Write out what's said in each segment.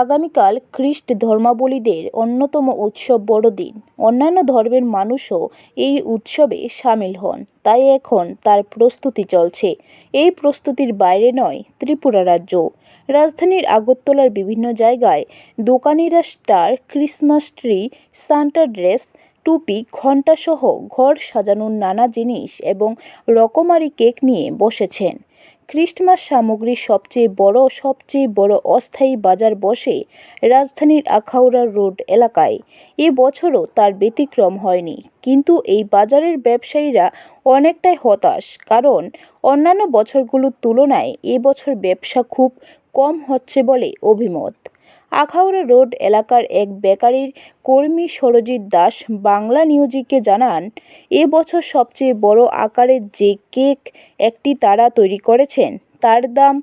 আগামীকাল খ্রিস্ট ধর্মাবলীদের অন্যতম উৎসব বড়দিন। অন্যান্য ধর্মের মানুষও এই উৎসবে সামিল হন। তাই এখন তার প্রস্তুতি চলছে। এই প্রস্তুতির বাইরে নয় ত্রিপুরা রাজ্য। রাজধানীর আগরতলার বিভিন্ন জায়গায় দোকানিরা star, Christmas tree, Santa dress, টুপি, ঘণ্টাসহ ঘর সাজানোর নানা জিনিস এবং রকমারি কেক নিয়ে বসেছেন। খ্রিস্টমাস সামগ্রীর সবচেয়ে বড় সবচেয়ে বড় অস্থায়ী বাজার বসে রাজধানীর আখাউড়া রোড এলাকায়। এ বছরও তার ব্যতিক্রম হয়নি। কিন্তু এই বাজারের ব্যবসায়ীরা অনেকটাই হতাশ, কারণ অন্যান্য বছরগুলোর তুলনায় এ বছর ব্যবসা খুব কম হচ্ছে বলে অভিমত। আখাউড়া রোড এলাকার এক বেকারির কর্মী সরজিৎ দাস বাংলা নিউজকে জানান, এ বছর সবচেয়ে বড় আকারের যে কেক একটি তারা তৈরি করেছেন, তার দাম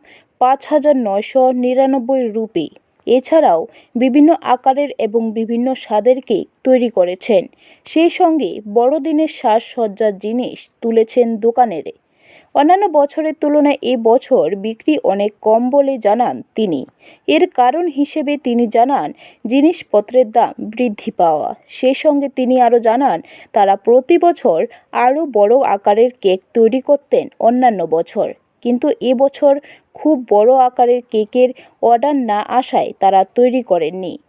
পাঁচ হাজার নয়শো নিরানব্বই রুপি। এছাড়াও বিভিন্ন আকারের এবং বিভিন্ন স্বাদের কেক তৈরি করেছেন। সেই সঙ্গে বড়দিনের সাজসজ্জার জিনিস তুলেছেন দোকানেরে। অন্যান্য বছরের তুলনায় এ বছর বিক্রি অনেক কম বলে জানান তিনি। এর কারণ হিসেবে তিনি জানান, জিনিসপত্রের দাম বৃদ্ধি পাওয়া। সেই সঙ্গে তিনি আরও জানান, তারা প্রতি বছর আরও বড় আকারের কেক তৈরি করতেন অন্যান্য বছর। কিন্তু এবছর খুব বড় আকারের কেকের অর্ডার না আসায় তারা তৈরি করেননি।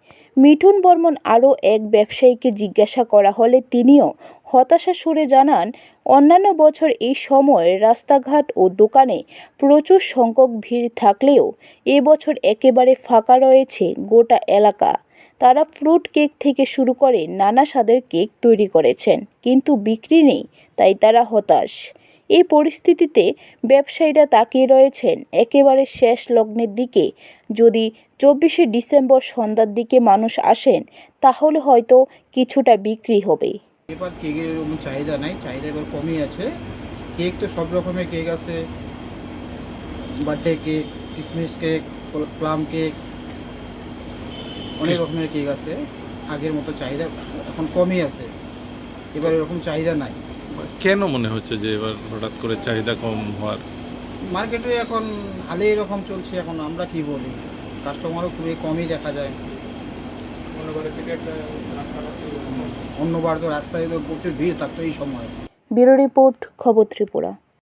মিঠুন বর্মন আরও এক ব্যবসায়ীকে জিজ্ঞাসা করা হলে তিনিও হতাশা সুরে জানান, অন্যান্য বছর এই সময় রাস্তাঘাট ও দোকানে প্রচুর সংখ্যক ভিড় থাকলেও এবছর একেবারে ফাঁকা রয়েছে গোটা এলাকা। তারা ফ্রুট কেক থেকে শুরু করে নানা স্বাদের কেক তৈরি করেছেন, কিন্তু বিক্রি নেই, তাই তারা হতাশ। এই পরিস্থিতিতে ব্যবসায়ীরা তাকিয়ে রয়েছেন একেবারে শেষ লগ্নের দিকে। যদি চব্বিশে ডিসেম্বর সন্ধ্যার দিকে মানুষ আসেন, তাহলে হয়তো কিছুটা বিক্রি হবে। এবার কেকের এরকম চাহিদা নাই, চাহিদা এবার কমই আছে। কেক তো সব রকমের কেক আছে। বার্থডে কেক কিসমিস কেক প্লাম কেক, অনেক রকমের কেক আছে। আগের মতো চাহিদা এখন কমই আছে। এবার এরকম চাহিদা নাই। কেন মনে হচ্ছে যে এবার হঠাৎ করে চাহিদা কম হওয়ার? মার্কেটে এখন হালে এরকম চলছে এখন আমরা কি বলি? কাস্টমারও খুবই কমই দেখা যায়। অন্যবার তো রাস্তায় তো প্রচুর ভিড় থাকতো এই সময়। ব্যুরো রিপোর্ট খবর ত্রিপুরা।